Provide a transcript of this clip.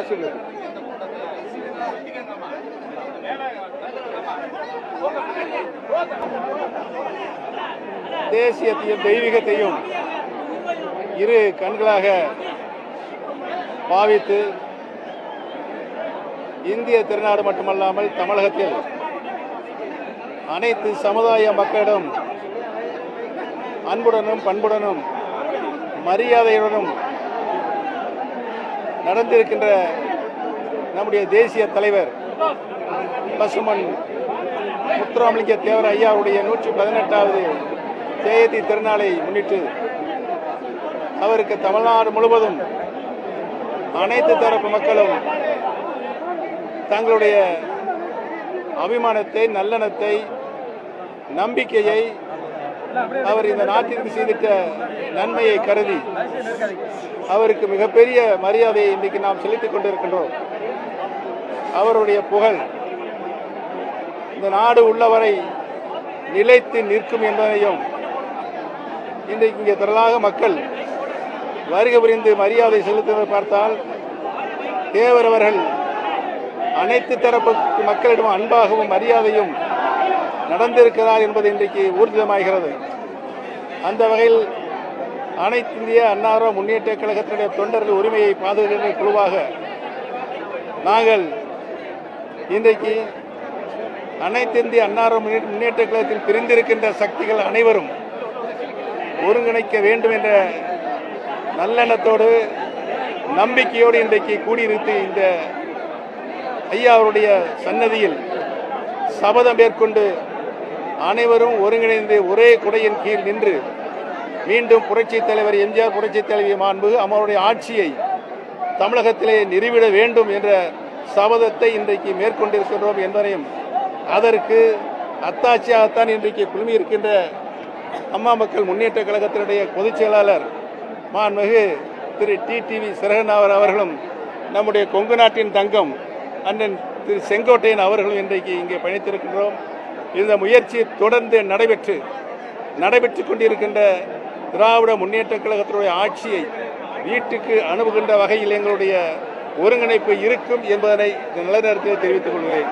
பேசுங்க தேசியத்தையும் தெய்வீகத்தையும் இரு கண்களாக பாவித்து இந்திய திருநாடு மட்டுமல்லாமல் தமிழகத்தில் அனைத்து சமுதாய மக்களிடம் அன்புடனும் பண்புடனும் மரியாதையுடனும் நடந்திருக்கின்ற நம்முடைய தேசிய தலைவர் பசுமன் முத்துராமலிங்க தேவர் ஐயாவுடைய நூற்றி பதினெட்டாவது ஜெயந்தி திருநாளை முன்னிட்டு அவருக்கு தமிழ்நாடு முழுவதும் அனைத்து தரப்பு மக்களும் தங்களுடைய அபிமானத்தை நல்லெண்ணத்தை நம்பிக்கையை அவர் இந்த நாட்டிற்கு செய்திட்ட நன்மையை கருதி அவருக்கு மிகப்பெரிய மரியாதையை இன்றைக்கு நாம் செலுத்திக் கொண்டிருக்கின்றோம். அவருடைய புகழ் இந்த நாடு உள்ளவரை நிலைத்து நிற்கும் என்பதையும் இன்றைக்கு இங்கே திரளாக மக்கள் வருகை புரிந்து மரியாதை செலுத்துவதை பார்த்தால் தேவர் அவர்கள் அனைத்து தரப்பு மக்களிடம் அன்பாகவும் மரியாதையும் நடந்திருக்கிறார் என்பது இன்றைக்கு ஊர்ஜிதமாகிறது. அந்த வகையில் அனைத்து இந்திய அன்னார முன்னேற்ற கழகத்தினுடைய தொண்டர்கள் உரிமையை பாதுகாக்கின்ற குழுவாக நாங்கள் இன்றைக்கு அனைத்து இந்திய அன்னார முன்னே- முன்னேற்ற கழகத்தில் பிரிந்திருக்கின்ற சக்திகள் அனைவரும் ஒருங்கிணைக்க வேண்டும் என்ற நல்லெண்ணத்தோடு நம்பிக்கையோடு இன்றைக்கு கூடியிருந்து இந்த ஐயா அவருடைய சன்னதியில் சபதம் மேற்கொண்டு அனைவரும் ஒருங்கிணைந்து ஒரே குடையின் கீழ் நின்று மீண்டும் புரட்சித் தலைவர் எம்ஜிஆர் புரட்சித் தலைவி மாண்பு அவருடைய ஆட்சியை தமிழகத்திலே நிறுவிட வேண்டும் என்ற சபதத்தை இன்றைக்கு மேற்கொண்டிருக்கின்றோம் என்பதையும் அதற்கு அத்தாட்சியாகத்தான் இன்றைக்கு குழுமி இருக்கின்ற அம்மா மக்கள் முன்னேற்ற கழகத்தினுடைய பொதுச் செயலாளர் மாண்புமிகு திரு டிடிவி சிறகநாவர் அவர்களும் நம்முடைய கொங்கு நாட்டின் தங்கம் அண்ணன் திரு செங்கோட்டையன் அவர்களும் இன்றைக்கு இங்கே பயணித்திருக்கின்றோம் இந்த முயற்சி தொடர்ந்து நடைபெற்று நடைபெற்று கொண்டிருக்கின்ற திராவிட முன்னேற்ற கழகத்தினுடைய ஆட்சியை வீட்டுக்கு அணுகுகின்ற வகையில் எங்களுடைய ஒருங்கிணைப்பு இருக்கும் என்பதனை இந்த நிலநேரத்தில் தெரிவித்துக் கொள்கிறேன்.